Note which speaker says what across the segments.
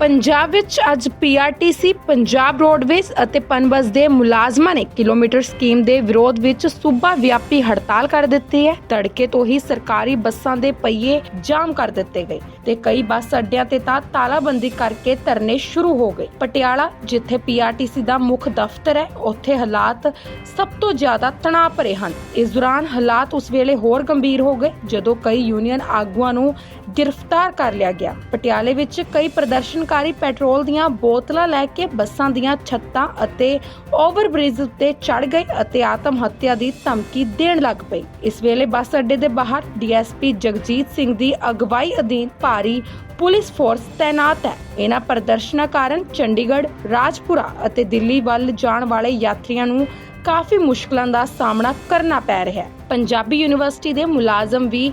Speaker 1: ਪੰਜਾਬ ਵਿੱਚ ਅੱਜ PRTC Punjab roadways ਅਤੇ ਪਨਬਸ ਦੇ ਮੁਲਾਜ਼ਮਾਂ ਨੇ ਕਿਲੋਮੀਟਰ ਸਕੀਮ ਦੇ ਵਿਰੋਧ ਵਿੱਚ ਸੂਬਾ ਵਿਆਪੀ ਹੜਤਾਲ ਕਰ ਦਿੱਤੀ ਹੈ। ਤੜਕੇ ਤੋਂ ਹੀ ਸਰਕਾਰੀ ਬੱਸਾਂ ਦੇ ਪਹੀਏ ਜਾਮ ਕਰ ਦਿੱਤੇ ਗਏ ਤੇ ਕਈ ਬੱਸ ਅੱਡਿਆਂ ਤੇ ਤਾਂ ਤਾਲਾਬੰਦੀ ਕਰਕੇ ਧਰਨੇ ਸ਼ੁਰੂ ਹੋ ਗਏ। ਪਟਿਆਲਾ, ਜਿੱਥੇ ਪੀਆਰਟੀਸੀ ਦਾ ਮੁੱਖ ਦਫ਼ਤਰ ਹੈ, ਉੱਥੇ ਹਾਲਾਤ ਸਭ ਤੋਂ ਜ਼ਿਆਦਾ ਤਣਾਅ ਭਰੇ ਹਨ। ਇਸ ਦੌਰਾਨ ਹਾਲਾਤ ਉਸ ਵੇਲੇ ਹੋਰ ਗੰਭੀਰ ਹੋ ਗਏ, ਜਦੋਂ ਕਈ ਯੂਨੀਅਨ ਆਗੂਆਂ ਨੂੰ ਗ੍ਰਿਫਤਾਰ ਕਰ ਲਿਆ ਗਿਆ। ਪਟਿਆਲੇ ਵਿੱਚ ਕਈ ਪ੍ਰਦਰਸ਼ਨ ਪ੍ਰਦਰਸ਼ਨਕਾਰੀ ਪੈਟਰੋਲ ਦੀਆਂ ਬੋਤਲਾਂ ਲੈ ਕੇ ਬੱਸਾਂ ਦੀਆਂ ਛੱਤਾਂ ਅਤੇ ਓਵਰਬ੍ਰਿਜ ਉੱਤੇ ਚੜ ਗਏ ਅਤੇ ਆਤਮ ਹੱਤਿਆ ਦੀ ਧਮਕੀ ਦੇਣ ਲੱਗ ਪਏ। ਇਸ ਵੇਲੇ ਬੱਸ ਅੱਡੇ ਦੇ ਬਾਹਰ ਡੀਐਸਪੀ ਜਗਜੀਤ ਸਿੰਘ ਦੀ ਅਗਵਾਈ ਅਧੀਨ ਭਾਰੀ ਪੁਲਿਸ ਫੋਰਸ ਤਾਇਨਾਤ ਹੈ। ਇਹਨਾਂ ਪ੍ਰਦਰਸ਼ਨਾਂ ਕਾਰਨ ਚੰਡੀਗੜ੍ਹ, ਰਾਜਪੁਰਾ ਅਤੇ ਦਿੱਲੀ ਵੱਲ ਜਾਣ ਵਾਲੇ ਯਾਤਰੀਆਂ ਨੂੰ ਕਾਫੀ ਮੁਸ਼ਕਲਾਂ ਦਾ ਸਾਹਮਣਾ ਕਰਨਾ ਪੈ ਰਿਹਾ ਹੈ। ਪੰਜਾਬੀ ਯੂਨੀਵਰਸਿਟੀ ਦੇ ਮੁਲਾਜ਼ਮ ਵੀ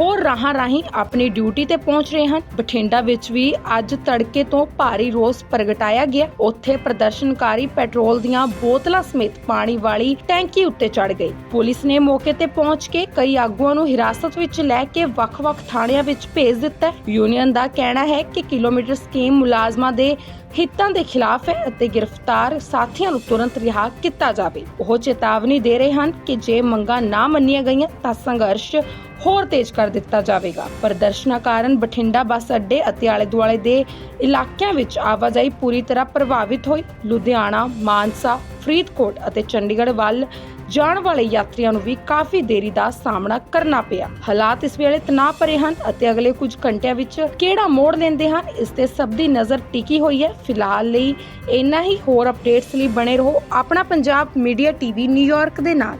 Speaker 1: ਹੋਰ ਰਾਹਾਂ ਰਾਹੀਂ ਆਪਣੀ ਡਿਊਟੀ ਤੇ ਪਹੁੰਚ ਰਹੇ ਹਨ। ਬਠਿੰਡਾ ਵਿੱਚ ਵੀ ਅੱਜ ਤੜਕੇ ਤੋਂ ਭਾਰੀ ਰੋਸ ਪ੍ਰਗਟਾਇਆ ਗਿਆ। ਉੱਥੇ ਪ੍ਰਦਰਸ਼ਨਕਾਰੀ ਪੈਟਰੋਲ ਦੀਆਂ ਬੋਤਲਾਂ ਸਮੇਤ ਪਾਣੀ ਵਾਲੀ ਟੈਂਕੀ ਉੱਤੇ ਚੜ ਗਏ। ਪੁਲਿਸ ਨੇ ਮੌਕੇ ਤੇ ਪਹੁੰਚ ਕੇ ਕਈ ਆਗੂਆਂ ਨੂੰ ਹਿਰਾਸਤ ਵਿੱਚ ਲੈ ਕੇ ਵੱਖ-ਵੱਖ ਥਾਣਿਆਂ ਵਿੱਚ ਭੇਜ ਦਿੱਤਾ। ਯੂਨੀਅਨ ਦਾ ਕਹਿਣਾ ਹੈ ਕਿ ਕਿਲੋਮੀਟਰ ਸਕੀਮ ਮੁਲਾਜ਼ਮਾਂ ਦੇ ਹਿੱਤਾਂ ਦੇ ਖਿਲਾਫ ਹੈ ਅਤੇ ਗ੍ਰਿਫਤਾਰ ਸਾਥੀਆਂ ਨੂੰ ਤੁਰੰਤ ਰਿਹਾ ਕੀਤਾ ਜਾਵੇ। ਉਹ ਚੇਤਾਵਨੀ ਦੇ ਰਹੇ ਹਨ ਕਿ ਜੇ ਮੰਗਾਂ ਨਾ ਮੰਨੀਆਂ ਗਈਆਂ ਤਾਂ ਸੰਘਰਸ਼ ਹੋਰ ਤੇਜ਼ ਕਰ ਦਿੱਤਾ ਜਾਵੇਗਾ। ਪ੍ਰਦਰਸ਼ਨਾਂ ਕਾਰਨ ਬਠਿੰਡਾ ਬੱਸ ਅੱਡੇ ਅਤੇ ਆਲੇ ਦੁਆਲੇ ਦੇ ਇਲਾਕਿਆਂ ਵਿੱਚ ਆਵਾਜਾਈ ਪੂਰੀ ਤਰ੍ਹਾਂ ਪ੍ਰਭਾਵਿਤ ਹੋਈ। ਲੁਧਿਆਣਾ, ਮਾਨਸਾ, ਫਰੀਦਕੋਟ ਅਤੇ ਚੰਡੀਗੜ੍ਹ ਵੱਲ ਜਾਣ ਵਾਲੇ ਯਾਤਰੀਆਂ ਨੂੰ ਵੀ ਕਾਫੀ ਦੇਰੀ ਦਾ ਸਾਹਮਣਾ ਕਰਨਾ ਪਿਆ। ਹਾਲਾਤ ਇਸ ਵੇਲੇ ਤਣਾਅ ਭਰੇ ਹਨ ਅਤੇ ਅਗਲੇ ਕੁਝ ਘੰਟਿਆਂ ਵਿੱਚ ਕਿਹੜਾ ਮੋੜ ਲੈਂਦੇ ਹਨ, ਇਸ ਤੇ ਸਭ ਦੀ ਨਜ਼ਰ ਟਿਕੀ ਹੋਈ ਹੈ। ਫਿਲਹਾਲ ਲਈ ਇੰਨਾ ਹੀ। ਹੋਰ ਅਪਡੇਟਸ ਲਈ ਬਣੇ ਰਹੋ ਆਪਣਾ ਪੰਜਾਬ ਮੀਡੀਆ ਟੀਵੀ ਨਿਊਯਾਰਕ ਦੇ ਨਾਲ।